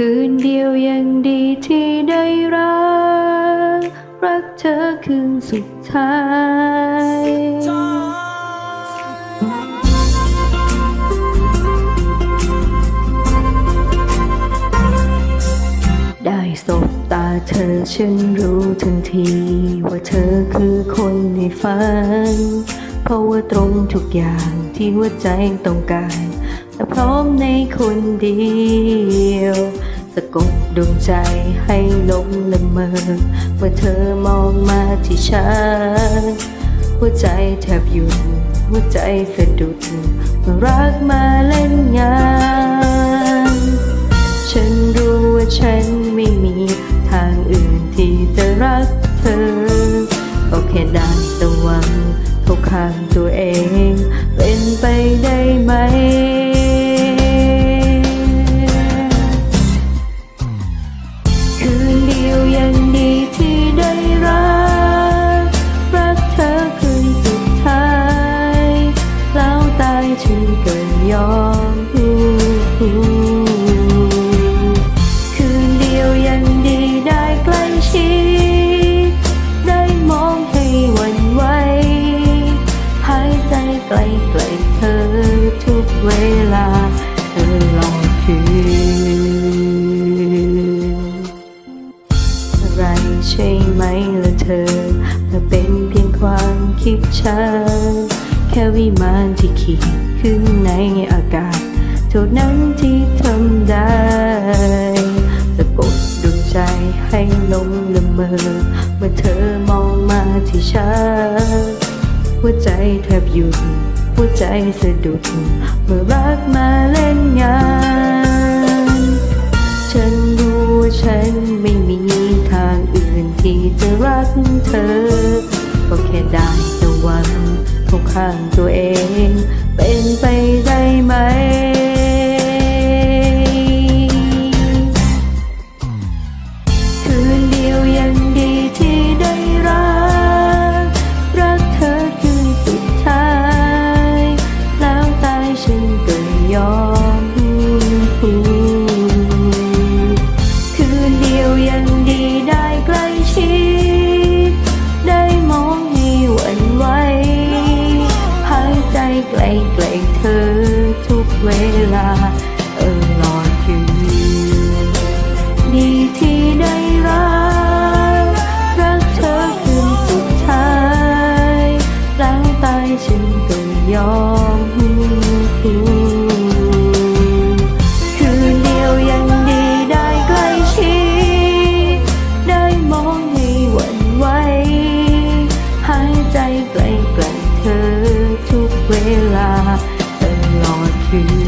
คืนเดียวยังดีที่ได้รัก รักเธอคืนสุดท้ายได้สบตาเธอฉันรู้ทันที ว่าเธอคือคนในฝัน เพราะว่าตรงทุกอย่างที่หัวใจต้องการแต่พร้อมในคนเดียวะกดดวงใจให้หลงละเมอ เมื่อเธอมองมาที่ฉัน หัวใจแทบหยุด หัวใจสะดุดเมื่อรักมาเล่นงาน ฉันรู้ว่าฉันไม่มีทางอื่นที่จะรักเธอ ก็แค่ได้แต่หวังเข้าข้างตัวเอง ความคิดฉันแค่วิมานที่ขีดขึ้นในอากาศ เท่านั้นที่ทำได้สะกดดวงใจให้ลงละเมอ เมื่อเธอมองมาที่ฉันหัวใจแทบหยุดหัวใจสะดุด เมื่อรักมาเล่นงาน ฉันรู้ว่าฉันไม่มีทางอื่นที่จะรักเธอ ข้างตัวเอง เป็นไปได้ไหม ราตลอดคืนดีที่ได้รักรักเธอคืนสุดท้ายหลังตายฉันก็ยอมคืนเดียวยังดีได้ใกล้ชิดได้มองให้หวั่นไหวหายใจไกลๆเธอทุกเวลา you.